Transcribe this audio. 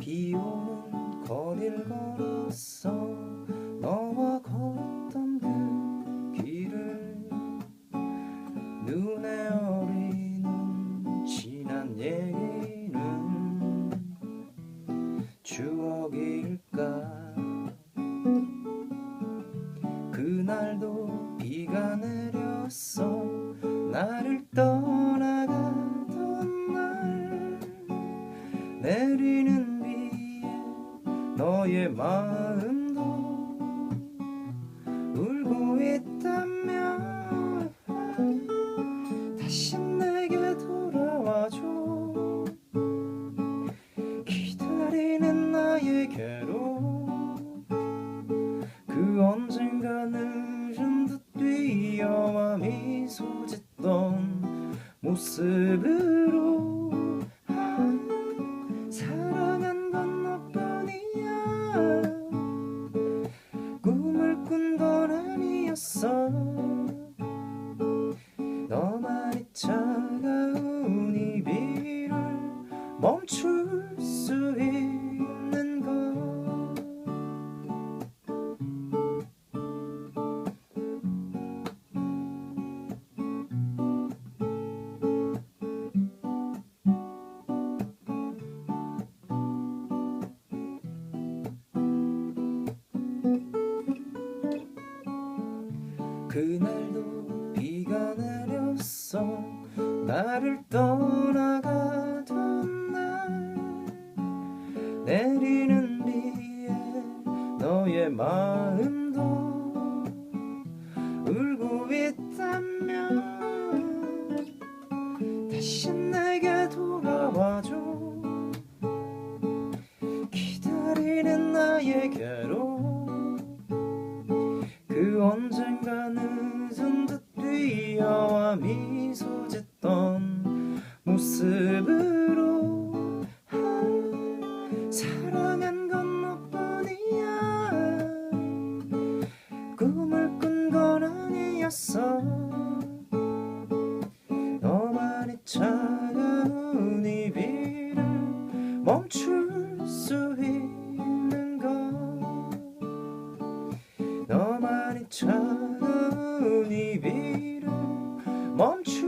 비 오는 거리를 걸었어 추억일까? 그날도 비가 내렸어. 나를 떠나가던 날. 내리는 비에 너의 마음도 울고 있다면 괴로움 그 언젠가 늦은 듯 뛰어와 미소 짓던 모습으로 아, 사랑한 건 너뿐이야. 꿈을 꾼 건 아니었어. 너만이 차가운 이 비를 멈출 수 있 그날도 비가 내렸어. 나를 떠나가던 날. 내리는 비에 너의 마음도 울고 있다면 다시 내게 돌아와줘. 기다리는 괴로움 그 언젠가 늦은 듯 미소 짓던 모습으로 아, 사랑한 건 너뿐이야. 꿈을 꾼 건 아니었어. 너만이 차가운 이 비를 멈출 수 있는 것. 너만이 차가운 이 비를 멈출 수 있는